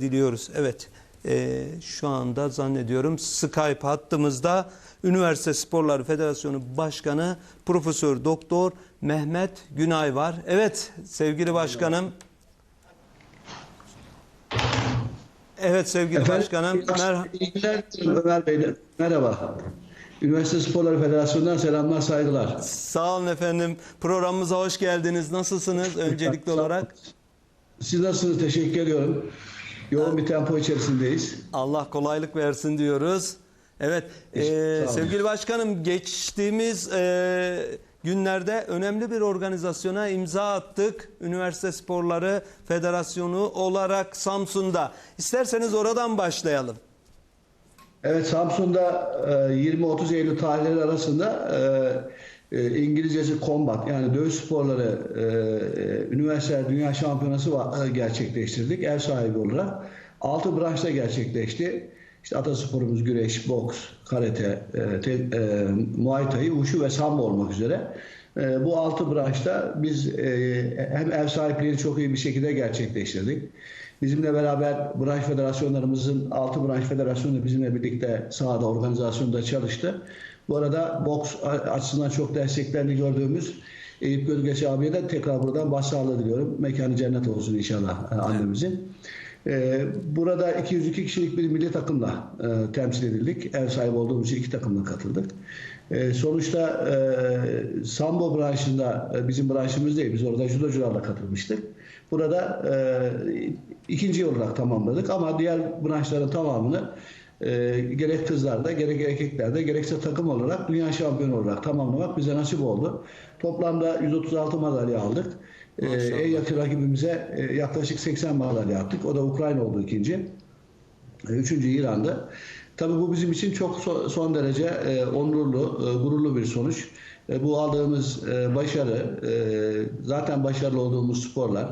diliyoruz. Evet, e, şu anda zannediyorum Skype hattımızda Üniversite Sporları Federasyonu Başkanı Profesör Doktor Mehmet Günay var. Evet, sevgili başkanım. Evet sevgili başkanım. İyi günler Ömer Bey. Merhaba. Üniversite Sporları Federasyonu'ndan selamlar, saygılar. Sağ olun efendim. Programımıza hoş geldiniz. Nasılsınız öncelikli olarak? Siz nasılsınız? Teşekkür ediyorum. Yoğun bir tempo içerisindeyiz. Allah kolaylık versin diyoruz. Evet, e, Sağ olun. sevgili başkanım geçtiğimiz e, günlerde önemli bir organizasyona imza attık. Üniversite Sporları Federasyonu olarak Samsun'da. İsterseniz oradan başlayalım. Evet, Samsun'da e, 20-30 Eylül tarihleri arasında e, e, İngilizcesi Combat yani dövüş sporları e, e, üniversite dünya şampiyonası e, gerçekleştirdik ev sahibi olarak. 6 branşta gerçekleşti. İşte atasporumuz güreş, boks, karate, e, te, e, muay thai, wushu ve sambo olmak üzere. E, bu altı branşta biz e, hem ev sahipliğini çok iyi bir şekilde gerçekleştirdik. Bizimle beraber branş federasyonlarımızın, altı branş federasyonu bizimle birlikte sahada organizasyonda çalıştı. Bu arada boks açısından çok desteklerini gördüğümüz Eyüp Gölgesi abiye de tekrar buradan başsağlığı diliyorum. Mekanı cennet olsun inşallah e, annemizin. Ee, burada 202 kişilik bir milli takımla e, temsil edildik. Ev sahibi olduğumuz iki takımla katıldık. Ee, sonuçta e, sambo branşında e, bizim branşımız değil. Biz orada judocularla katılmıştık. Burada e, ikinci olarak tamamladık ama diğer branşların tamamını e, gerek kızlarda gerek erkeklerde gerekse takım olarak dünya şampiyonu olarak tamamlamak bize nasip oldu. Toplamda 136 madalya aldık. E, en yakın rakibimize e, yaklaşık 80 madalya attık. O da Ukrayna oldu ikinci. E, Üçüncü İran'da. Tabii bu bizim için çok so- son derece e, onurlu, e, gururlu bir sonuç. Bu aldığımız e, başarı, e, zaten başarılı olduğumuz sporlar.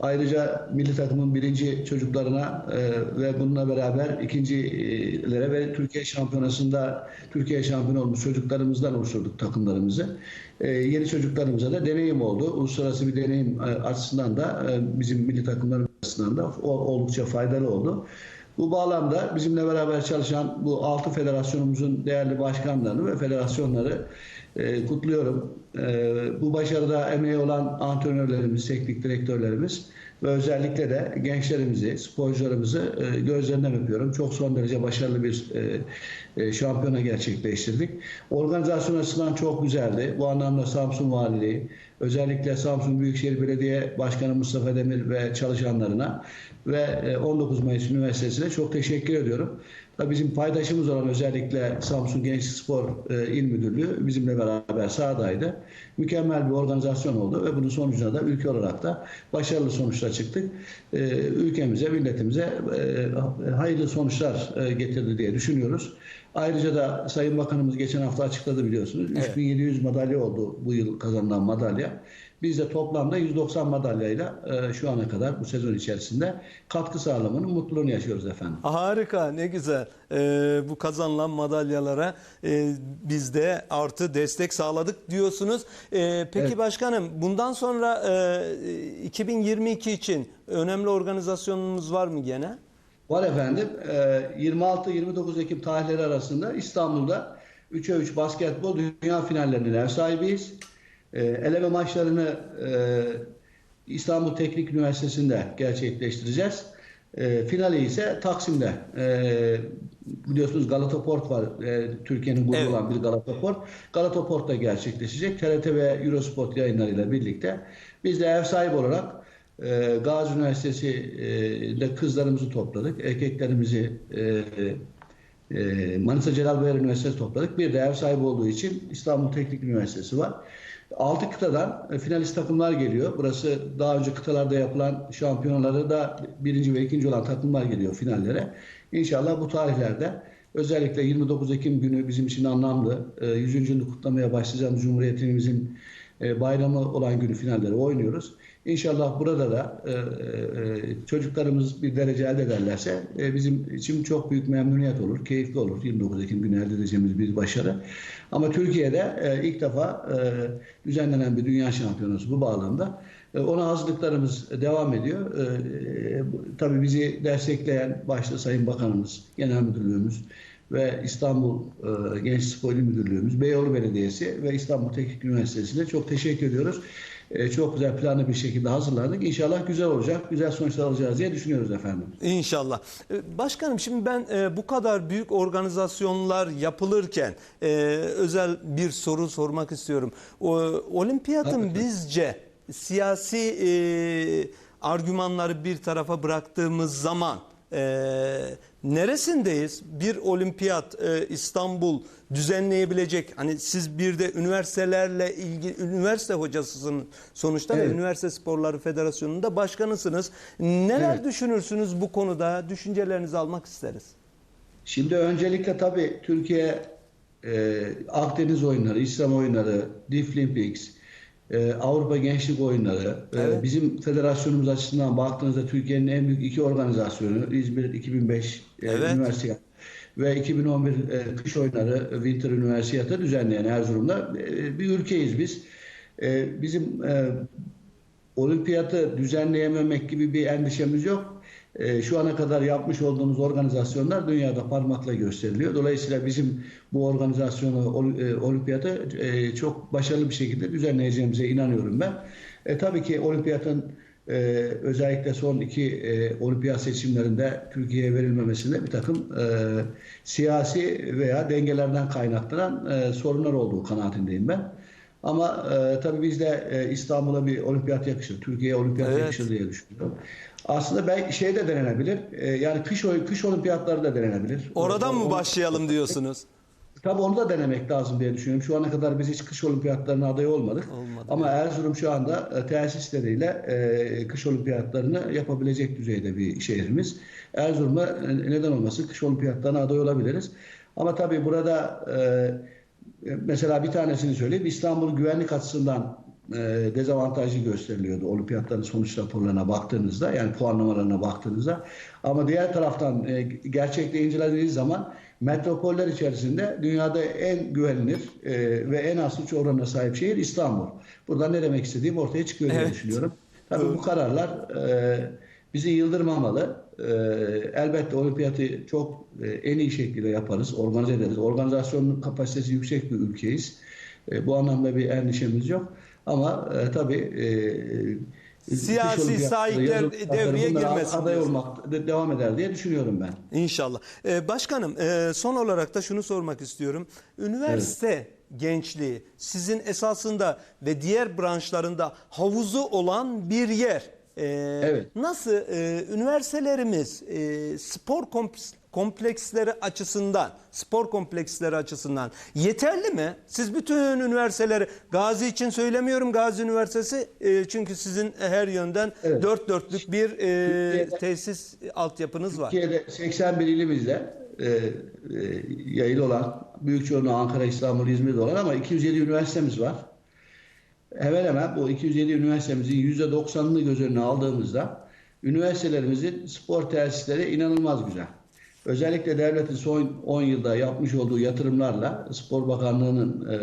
Ayrıca milli takımın birinci çocuklarına e, ve bununla beraber ikincilere ve Türkiye şampiyonasında Türkiye şampiyonu olmuş çocuklarımızdan oluşturduk takımlarımızı. Yeni çocuklarımıza da deneyim oldu. Uluslararası bir deneyim açısından da bizim milli takımlarımız açısından da oldukça faydalı oldu. Bu bağlamda bizimle beraber çalışan bu altı federasyonumuzun değerli başkanlarını ve federasyonları e, kutluyorum. E, bu başarıda emeği olan antrenörlerimiz, teknik direktörlerimiz ve özellikle de gençlerimizi, sporcularımızı e, gözlerinden öpüyorum. Çok son derece başarılı bir e, e, şampiyona gerçekleştirdik. Organizasyon açısından çok güzeldi. Bu anlamda Samsun Valiliği, özellikle Samsun Büyükşehir Belediye Başkanı Mustafa Demir ve çalışanlarına ve e, 19 Mayıs Üniversitesi'ne çok teşekkür ediyorum. Tabii bizim paydaşımız olan özellikle Samsun Gençlik Spor e, İl Müdürlüğü bizimle beraber sahadaydı. Mükemmel bir organizasyon oldu ve bunun sonucunda da ülke olarak da başarılı sonuçlar çıktık. E, ülkemize, milletimize e, hayırlı sonuçlar e, getirdi diye düşünüyoruz. Ayrıca da Sayın Bakanımız geçen hafta açıkladı biliyorsunuz. Evet. 3700 madalya oldu bu yıl kazanılan madalya. Biz de toplamda 190 madalyayla e, şu ana kadar bu sezon içerisinde katkı sağlamanın mutluluğunu yaşıyoruz efendim. Harika, ne güzel. Ee, bu kazanılan madalyalara e, biz de artı destek sağladık diyorsunuz. Ee, peki Evet. başkanım, bundan sonra e, 2022 için önemli organizasyonumuz var mı gene? Var efendim. e, 26-29 Ekim tarihleri arasında İstanbul'da 3'e 3 basketbol dünya finallerinin ev sahibiyiz. E, eleme maçlarını e, İstanbul Teknik Üniversitesi'nde gerçekleştireceğiz. E, finali ise Taksim'de. E, biliyorsunuz Galata Port var. E, Türkiye'nin gururu Evet. olan bir Galata Port. Galata Port'ta gerçekleşecek. TRT ve Eurosport yayınlarıyla birlikte. Biz de ev sahibi olarak e, Gazi Üniversitesi'de kızlarımızı topladık. Erkeklerimizi e, e, Manisa Celal Bayar Üniversitesi topladık. Bir de ev sahibi olduğu için İstanbul Teknik Üniversitesi var. Altı kıtadan e, finalist takımlar geliyor. Burası daha önce kıtalarda yapılan şampiyonaları da birinci ve ikinci olan takımlar geliyor finallere. İnşallah bu tarihlerde özellikle 29 Ekim günü bizim için anlamlı. E, 100. yılını kutlamaya başlayacağımız Cumhuriyetimizin e, bayramı olan günü finalleri oynuyoruz. İnşallah burada da e, e, çocuklarımız bir derece elde ederlerse e, bizim için çok büyük memnuniyet olur, keyifli olur. 29 Ekim günü elde edeceğimiz bir başarı. Ama Türkiye'de e, ilk defa e, düzenlenen bir dünya şampiyonası bu bağlamda E, Ona hazırlıklarımız devam ediyor. E, bu- Tabii bizi destekleyen başta Sayın Bakanımız, Genel Müdürlüğümüz ve İstanbul e, Genç Spor Müdürlüğümüz, Beyoğlu Belediyesi ve İstanbul Teknik Üniversitesi'ne çok teşekkür ediyoruz. E, Çok güzel planlı bir şekilde hazırlandık. İnşallah güzel olacak, güzel sonuçlar alacağız diye düşünüyoruz efendim. İnşallah. Ee, Başkanım şimdi ben e, bu kadar büyük organizasyonlar yapılırken e, özel bir soru sormak istiyorum. Olimpiyatın bizce siyasi e, argümanları bir tarafa bıraktığımız zaman e, neresindeyiz? Bir olimpiyat e, İstanbul düzenleyebilecek. Hani siz bir de üniversitelerle ilgili üniversite hocasısınız sonuçta ve Evet. Üniversite Sporları Federasyonu'nda başkanısınız. Neler Evet. düşünürsünüz bu konuda? Düşüncelerinizi almak isteriz. Şimdi öncelikle tabii Türkiye e, Akdeniz oyunları, İslam oyunları, Deaflympics, e, Avrupa Gençlik Oyunları, e, Evet. bizim federasyonumuz açısından baktığınızda Türkiye'nin en büyük iki organizasyonu İzmir 2005 e, Evet. Üniversite ve 2011 e, kış oyunları e, Winter Üniversitesi düzenleyen Erzurum'da e, bir ülkeyiz biz. E, bizim e, olimpiyatı düzenleyememek gibi bir endişemiz yok. Ee, şu ana kadar yapmış olduğumuz organizasyonlar dünyada parmakla gösteriliyor. Dolayısıyla bizim bu organizasyonu, e, olimpiyatı e, çok başarılı bir şekilde düzenleyeceğimize inanıyorum ben. E, tabii ki olimpiyatın e, özellikle son iki e, olimpiyat seçimlerinde Türkiye'ye verilmemesinde bir takım e, siyasi veya dengelerden kaynaklanan e, sorunlar olduğu kanaatindeyim ben. Ama e, tabii biz de e, İstanbul'a bir olimpiyat yakışır, Türkiye'ye olimpiyat Evet. yakışır diye düşünüyorum. Aslında belki şey de denenebilir, e, yani kış kış olimpiyatları da denenebilir. Oradan O- mı başlayalım diyorsunuz? Tabii onu da denemek lazım diye düşünüyorum. Şu ana kadar biz hiç kış olimpiyatlarına aday olmadık. Olmadı, Ama Erzurum şu anda e, tesisleriyle e, kış olimpiyatlarını yapabilecek düzeyde bir şehrimiz. Erzurum'da e, neden olmasın kış olimpiyatlarına aday olabiliriz. Ama tabii burada e, mesela bir tanesini söyleyeyim. İstanbul güvenlik açısından e, dezavantajlı gösteriliyordu olimpiyatların sonuç raporlarına baktığınızda yani puanlamalarına baktığınızda. Ama diğer taraftan e, gerçekte incelediğiniz zaman metropoller içerisinde dünyada en güvenilir e, ve en az suç oranına sahip şehir İstanbul. Buradan ne demek istediğim ortaya çıkıyor diye Evet. düşünüyorum. Tabii Evet. bu kararlar e, bizi yıldırmamalı. E, elbette olimpiyatı çok e, en iyi şekilde yaparız, organize ederiz. Organizasyon kapasitesi yüksek bir ülkeyiz. E, bu anlamda bir endişemiz yok. Ama e, tabii e, Siyasi sahipler devreye girmesin Aday diyorsun. olmak de- devam eder diye düşünüyorum ben. İnşallah. Ee, başkanım e, son olarak da şunu sormak istiyorum. Üniversite gençliği sizin esasında ve diğer branşlarında havuzu olan bir yer. Ee, Evet. Nasıl e, üniversitelerimiz e, spor kompleksleri açısından, spor kompleksleri açısından yeterli mi? Siz bütün üniversiteleri Gazi için söylemiyorum Gazi Üniversitesi e, çünkü sizin her yönden Evet. dört dörtlük bir e, tesis altyapınız var. Türkiye'de 81 ilimizde e, e, yayılı olan, büyük çoğunluğu Ankara, İstanbul, İzmir'de olan ama 207 üniversitemiz var. Hemen hemen bu 207 üniversitemizin %90'ını göz önüne aldığımızda üniversitelerimizin spor tesisleri inanılmaz güzel. Özellikle devletin son 10 yılda yapmış olduğu yatırımlarla Spor Bakanlığı'nın e,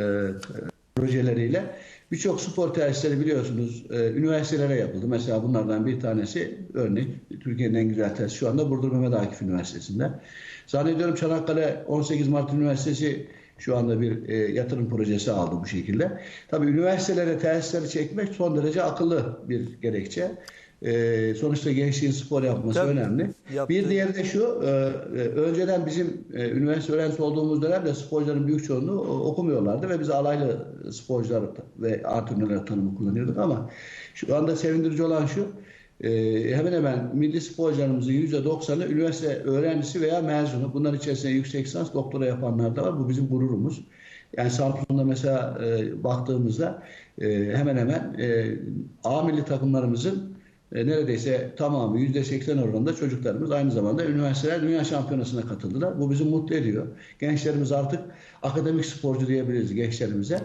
projeleriyle birçok spor tesisleri biliyorsunuz e, üniversitelere yapıldı. Mesela bunlardan bir tanesi örnek Türkiye'nin en güzel tesisi şu anda Burdur Mehmet Akif Üniversitesi'nde. Zannediyorum Çanakkale 18 Mart Üniversitesi şu anda bir e, yatırım projesi aldı bu şekilde. Tabii üniversitelere tesisleri çekmek son derece akıllı bir gerekçe. E, sonuçta gençliğin spor yapması Tabii. önemli. Yaptığı- Bir diğeri de şu, e, e, önceden bizim e, üniversite öğrencisi olduğumuz dönemde sporcuların büyük çoğunluğu e, okumuyorlardı ve biz alaylı sporcular ve antrenörler tanımı kullanıyorduk ama şu anda sevindirici olan şu, e, hemen hemen milli sporcularımızın %90'ı üniversite öğrencisi veya mezunu. Bunların içerisinde yüksek lisans, doktora yapanlar da var. Bu bizim gururumuz. Yani Samsun'da mesela e, baktığımızda e, hemen hemen e, A milli takımlarımızın e, neredeyse tamamı %80 oranında çocuklarımız aynı zamanda üniversiteler dünya şampiyonasına katıldılar. Bu bizi mutlu ediyor. Gençlerimiz artık akademik sporcu diyebiliriz gençlerimize.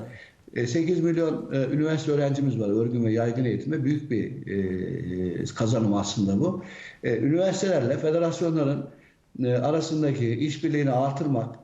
E, 8 milyon e, üniversite öğrencimiz var örgün ve yaygın eğitimde. Büyük bir e, kazanım aslında bu. E, üniversitelerle federasyonların e, arasındaki işbirliğini artırmak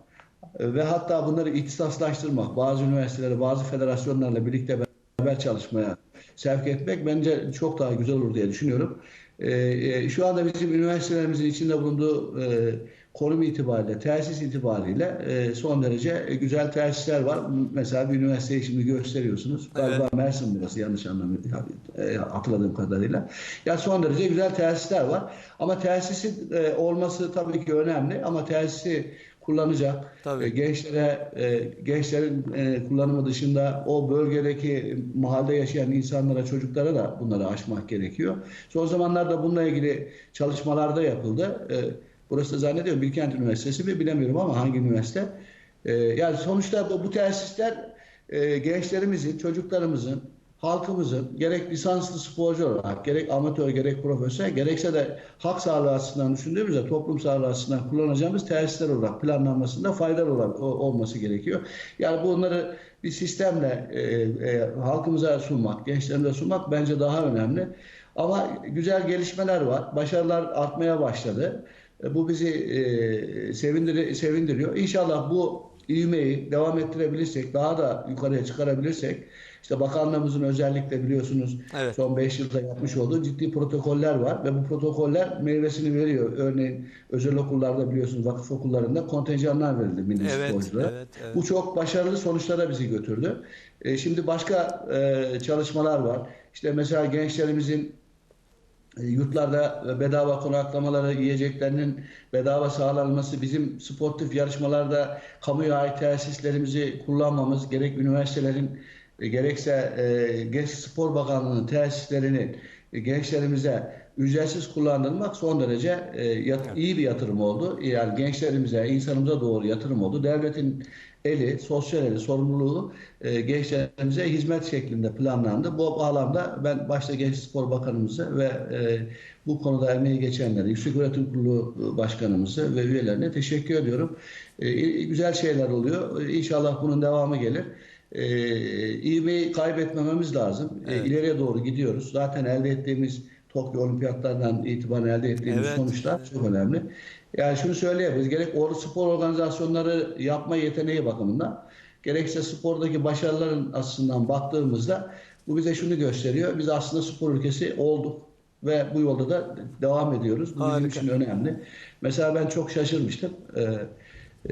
e, ve hatta bunları ihtisaslaştırmak, bazı üniversiteleri, bazı federasyonlarla birlikte beraber çalışmaya sevk etmek bence çok daha güzel olur diye düşünüyorum. E, e, şu anda bizim üniversitelerimizin içinde bulunduğu e, konum itibariyle, tesis itibariyle e, son derece e, güzel tesisler var. Mesela bir üniversiteyi şimdi gösteriyorsunuz. Galiba Mersin burası yanlış anlamıyorum e, hatırladığım kadarıyla. Ya son derece güzel tesisler var. Ama tesisin e, olması tabii ki önemli ama tesisi kullanacak Tabii. e, gençlere e, gençlerin e, kullanımı dışında o bölgedeki mahallede yaşayan insanlara çocuklara da bunları aşmak gerekiyor. Son zamanlarda bununla ilgili çalışmalar da yapıldı. E, burası da zannediyorum Bilkent Üniversitesi mi bilemiyorum ama hangi üniversite? E, yani sonuçta bu, bu tesisler e, gençlerimizin, çocuklarımızın halkımızın gerek lisanslı sporcu olarak gerek amatör gerek profesyonel gerekse de hak sağlığı açısından düşündüğümüzde toplum sağlığı açısından kullanacağımız tesisler olarak planlanmasında faydalı olması gerekiyor. Yani bunları bir sistemle e, e, halkımıza sunmak, gençlerimize sunmak bence daha önemli. Ama güzel gelişmeler var. Başarılar artmaya başladı. E, Bu bizi e, sevindiri- sevindiriyor. İnşallah bu ivmeyi devam ettirebilirsek, daha da yukarıya çıkarabilirsek, işte bakanlığımızın özellikle biliyorsunuz Evet. son 5 yılda yapmış olduğu ciddi protokoller var ve bu protokoller meyvesini veriyor. Örneğin özel okullarda biliyorsunuz vakıf okullarında kontenjanlar verildi milli Evet, sporculara. evet, evet. Bu çok başarılı sonuçlara bizi götürdü. E, şimdi başka e, çalışmalar var. İşte mesela gençlerimizin yurtlarda bedava konaklamaları, yiyeceklerinin bedava sağlanması, bizim sportif yarışmalarda kamuya ait tesislerimizi kullanmamız, gerek üniversitelerin e, gerekse e, Genç Spor Bakanlığı'nın tesislerini e, gençlerimize ücretsiz kullandırmak son derece e, iyi bir yatırım oldu. Yani gençlerimize, insanımıza doğru yatırım oldu. Devletin eli, sosyal eli, sorumluluğu e, gençlerimize hizmet şeklinde planlandı. Bu bağlamda ben başta Genç Spor Bakanımıza ve e, bu konuda emeği geçenlere, Yüksek Öğretim Kurulu Başkanımıza ve üyelerine teşekkür ediyorum. E, güzel şeyler oluyor. E, İnşallah bunun devamı gelir. E, ivmeyi kaybetmememiz lazım. E, Evet. ileriye doğru gidiyoruz. Zaten elde ettiğimiz Tokyo Olimpiyatlarından itibaren elde ettiğimiz Evet, sonuçlar çok önemli. Yani şunu söyleyebiliriz. Gerek or spor organizasyonları yapma yeteneği bakımından gerekse spordaki başarıların açısından baktığımızda bu bize şunu gösteriyor. Biz aslında spor ülkesi olduk ve bu yolda da devam ediyoruz. Bu bizim için önemli. Mesela ben çok şaşırmıştım. Ee,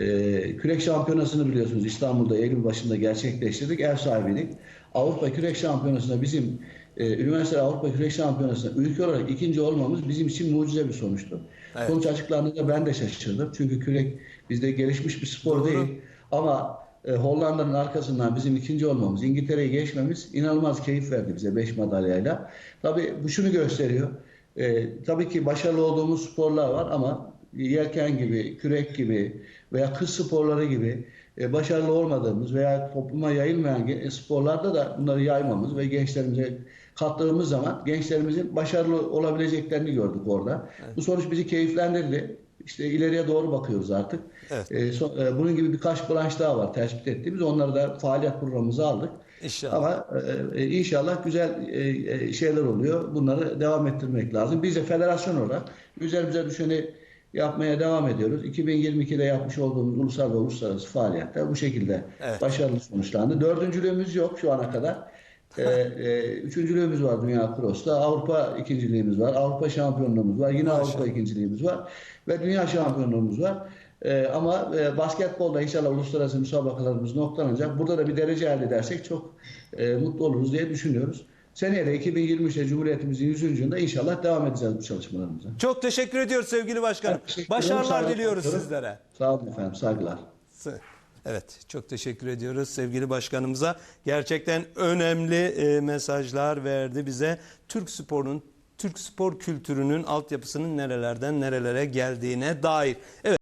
e, kürek şampiyonasını biliyorsunuz İstanbul'da Eylül başında gerçekleştirdik. Ev sahibiydik. Avrupa Kürek Şampiyonası'nda bizim e, üniversite Avrupa Kürek Şampiyonası'nda ülke olarak ikinci olmamız bizim için mucize bir sonuçtu. Evet. Sonuç açıklandığında ben de şaşırdım. Çünkü kürek bizde gelişmiş bir spor Doğru. değil. Ama e, Hollanda'nın arkasından bizim ikinci olmamız, İngiltere'yi geçmemiz inanılmaz keyif verdi bize 5 madalyayla. Tabii bu şunu gösteriyor. E, tabii ki başarılı olduğumuz sporlar var ama yelken gibi, kürek gibi veya kız sporları gibi e, başarılı olmadığımız veya topluma yayılmayan sporlarda da bunları yaymamız ve gençlerimize kattığımız zaman gençlerimizin başarılı olabileceklerini gördük orada. Bu sonuç bizi keyiflendirdi. İşte ileriye doğru bakıyoruz artık. Evet. E, so- e, bunun gibi birkaç branş daha var tespit ettiğimiz. Onları da faaliyet programımıza aldık. İnşallah. Ama e, e, inşallah güzel e, e, şeyler oluyor. Bunları devam ettirmek lazım. Biz de federasyon olarak üzerimize düşeni yapmaya devam ediyoruz. 2022'de yapmış olduğumuz ulusal ve uluslararası faaliyetler bu şekilde Evet. başarılı sonuçlandı. Dördüncülüğümüz yok şu ana kadar. E, e, üçüncülüğümüz var Dünya Cross'ta. Avrupa ikinciliğimiz var. Avrupa şampiyonluğumuz var. Yine Maşallah. Avrupa ikinciliğimiz var. Ve Dünya şampiyonluğumuz var. E, ama e, basketbolda inşallah uluslararası müsabakalarımız noktalanacak. Burada da bir derece elde edersek çok e, mutlu oluruz diye düşünüyoruz. Seneye de 2023'te Cumhuriyetimizin 100. yılında inşallah devam edeceğiz bu çalışmalarımıza. Çok teşekkür ediyoruz sevgili başkanım. Başarılar Sağ diliyoruz sizlere. Sağ olun efendim, saygılar. Evet, çok teşekkür ediyoruz sevgili başkanımıza. Gerçekten önemli e, mesajlar verdi bize. Türk sporunun, Türk spor kültürünün altyapısının nerelerden nerelere geldiğine dair. Evet.